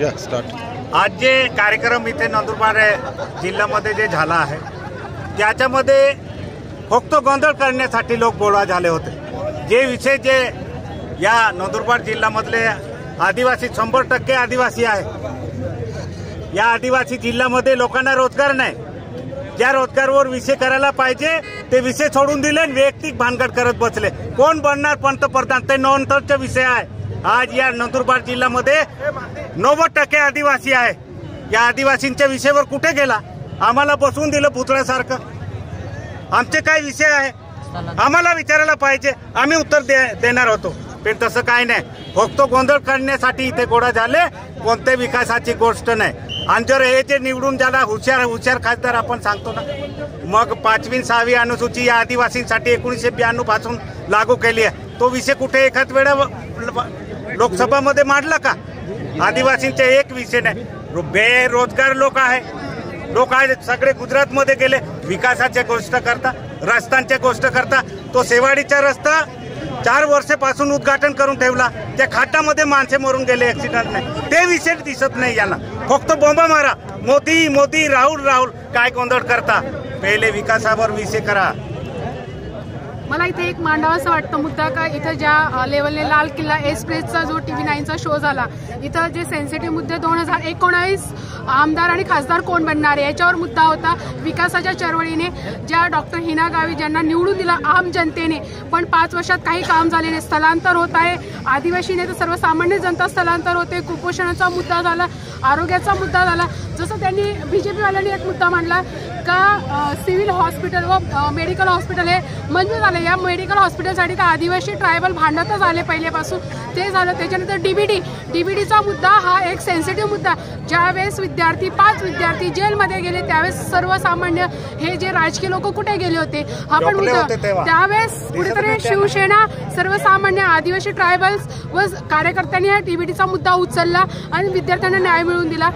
या स्टार्ट आज जे कार्यक्रम इथे नंदुरबार जिल्ह्यामध्ये जे झाला आहे त्याच्यामध्ये फक्त गोंधळ करण्यासाठी लोक गोळा झाले होते. जे विषय जे या नंदुरबार जिल्ह्यामधले आदिवासी शंभर टक्के आदिवासी आहे. या आदिवासी जिल्ह्यामध्ये लोकांना रोजगार नाही. ज्या रोजगारवर विषय करायला पाहिजे ते विषय सोडून दिले आणि वैयक्तिक भानगड करत बसले. कोण बनणार पंतप्रधान? ते नंतरचा विषय आहे. आज या नंदुरबार जिल्ह्यामध्ये नव्वद टक्के आदिवासी आहे. या आदिवासींच्या विषयावर कुठे गेला? आम्हाला बसवून दिलं पुतळ्यासारखं. आमचे काय विषय आहे? आम्हाला विचारायला पाहिजे. आम्ही उत्तर दे- देणार होतो. पण तसं काय नाही. फक्त गोंधळ करण्यासाठी इथे गोळा झाले. कोणत्या विकासाची गोष्ट नाही. आणि जर हे जे निवडून ज्याला हुशार हुशार खासदार आपण सांगतो ना मग पाचवी सहावी अनुसूची या आदिवासींसाठी एकोणीसशे ब्याण्णवपासून लागू केली आहे. तो विषय कुठे एखाद वेळा लोकसभामध्ये मांडला का? आदिवासींचे एक विषय नाही. बेरोजगार लोक आहे. लोक आहेत सगळे गुजरातमध्ये गेले. विकासाच्या गोष्ट करता रस्त्यांच्या गोष्ट करता. तो सेवाडीचा रस्ता चार वर्षापासून उद्घाटन करून ठेवला. त्या खाटामध्ये माणसे मरून गेले ॲक्सिडेंट नाही. ते विषय दिसत नाही यांना फक्त बोंबा मारा. मोदी मोदी राहुल राहुल काय गोंधळ करता? पहिले विकासावर विषय करा. मला इथे एक मांडावासा वाटतं. मुद्दा का इथं ज्या लेवलने लाल किल्ला एक्सप्रेसचा जो टी व्ही नाईनचा शो झाला इथं जे सेन्सिटिव्ह मुद्दे दोन हजार एकोणावीस आमदार आणि खासदार कोण बनणार? आहे याच्यावर मुद्दा होता विकासाच्या चळवळीने ज्या डॉक्टर हिना गावी ज्यांना निवडून दिलं आम जनतेने. पण पाच वर्षात काही काम झाले नाही. स्थलांतर होत आहे. आदिवासीने तर सर्वसामान्य जनता स्थलांतर होते. कुपोषणाचा मुद्दा झाला. आरोग्याचा मुद्दा झाला. जसं त्यांनी बीजेपीवाल्यांनी एक मुद्दा मांडला का सिव्हिल हॉस्पिटल व मेडिकल हॉस्पिटल हे मंजूर झालं. या मेडिकल हॉस्पिटलसाठी तर आदिवासी ट्रायबल भांडतच आले पहिल्यापासून. ते झालं. त्याच्यानंतर डीबीडी डीबीडीचा मुद्दा हा एक सेन्सिटिव्ह मुद्दा. ज्यावेळेस विद्यार्थी पाच विद्यार्थी जेलमध्ये गेले त्यावेळेस सर्वसामान्य हे जे राजकीय लोक कुठे गेले होते? हा पण मुद्दा. त्यावेळेस कुठेतरी. शिवसेना सर्वसामान्य आदिवासी ट्रायबल्स व कार्यकर्त्यांनी हा डीबीडीचा मुद्दा उचलला आणि विद्यार्थ्यांना न्याय मिळवून दिला.